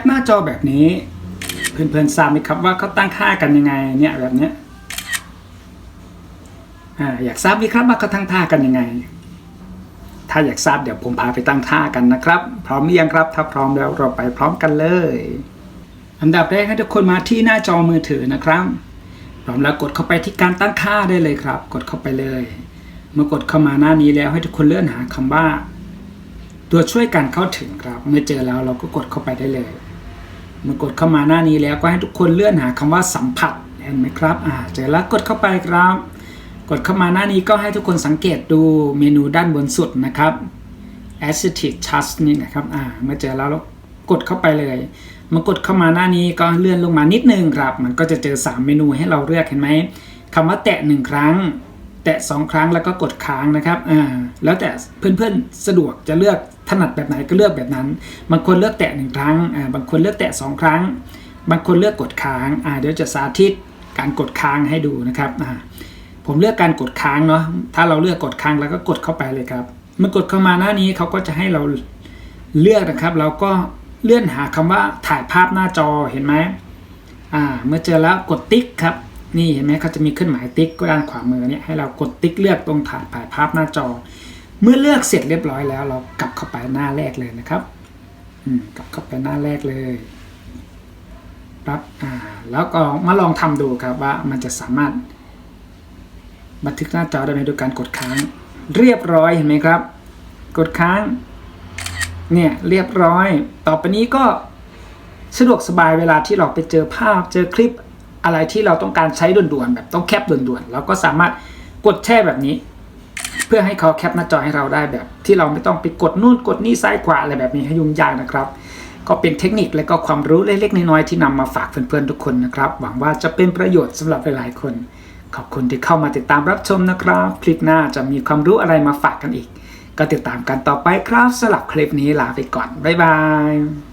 ปหน้าจอแบบนี้ เพื่อนๆทราบไหมครับว่าเขาตั้งค่ากันยังไงเนี่ยแบบเนี้ยอ่าอยากทราบไหมครับว่าเขาตั้งท่ากันยังไง ถ้าอยากทราบเดี๋ยวผมพาไปตั้งท่ากันนะครับ พร้อมหรือยังครับ ถ้าพร้อมแล้วเราไปพร้อมกันเลย อันดับแรกให้ทุกคนมาที่หน้าจอมือถือนะครับพร้อมแล้วกดเข้าไปที่การตั้งค่าได้เลยครับ กดเข้าไปเลย เมื่อกดเข้ามาหน้านี้แล้วให้ทุกคนเลื่อนหาคำว่า ตัวช่วยการเข้าถึงครับ เมื่อเจอแล้วเราก็กดเข้าไปได้เลยเมื่อกดเข้ามาหน้านี้แล้วก็ให้ทุกคนเลื่อนหาคำว่าสัมผัสเห็นไหมครับอ่าเจอแล้วกดเข้าไปครับ กดเข้ามาหน้านี้ก็ให้ทุกคนสังเกตดูเมนูด้านบนสุดนะครับ Aesthetic Touch นี่นะครับอ่าเมื่อเจอแล้วเรากดเข้าไปเลยมากดเข้ามาหน้านี้ก็เลื่อนลงมานิดนึงครับ มันก็จะเจอ 3 เมนูให้เราเลือกเห็นไหมคำว่าแตะ 1 ครั้ง แตะ 2 ครั้งแล้วก็กดค้างนะครับอ่าแล้วแต่เพื่อนๆสะดวกจะเลือก ถนัดแบบไหนก็เลือกแบบนั้น บางคนเลือกแตะ1ครั้งอ่าบางคนเลือกแตะ2ครั้ง บางคนเลือกกดค้างอ่าเดี๋ยวจะสาธิตการกดค้างให้ดูนะครับอ่าผมเลือกการกดค้างเนาะถ้าเราเลือกกดค้างแล้วก็กดเข้าไปเลยครับเมื่อกดเข้ามาหน้านี้เขาก็จะให้เราเลือกนะครับเราก็เลื่อนหาคำว่าถ่ายภาพหน้าจอเห็นไหมอ่าเมื่อเจอแล้วกดติ๊กครับนี่เห็นไหมเขาจะมีเครื่องหมายติ๊กด้านขวามือเนี่ยให้เรากดติ๊กเลือกตรงถ่ายภาพหน้าจอ เมื่อเลือกเสร็จเรียบร้อยแล้ว เรากลับเข้าไปหน้าแรกเลยนะครับกลับเข้าไปหน้าแรกเลยปั๊บอ่า แล้วก็มาลองทำดูครับว่ามันจะสามารถ บันทึกหน้าจอได้ไหมโดยการกดค้าง เรียบร้อยเห็นไหมครับ กดค้าง เนี่ยเรียบร้อย ต่อไปนี้ก็สะดวกสบายเวลาที่เราไปเจอภาพ เจอคลิปอะไรที่เราต้องการใช้ด่วนๆแบบต้องแคปด่วนๆเราก็สามารถกดแช่แบบนี้ พื่อให้เขาแคปหน้าจอให้เราได้แบบ ที่เราไม่ต้องไปกดนู่นกดนี่ซ้ายขวาอะไรแบบนี้ให้ยุ่งยากนะครับ ก็เป็นเทคนิคและก็ความรู้เล็กๆน้อยๆที่นำมาฝากเพื่อนๆทุกคนนะครับ หวังว่าจะเป็นประโยชน์สำหรับหลายๆคน ขอบคุณที่เข้ามาติดตามรับชมนะครับ คลิปหน้าจะมีความรู้อะไรมาฝากกันอีก ก็ติดตามกันต่อไปครับสำหรับคลิปนี้ลาไปก่อนบ๊ายบาย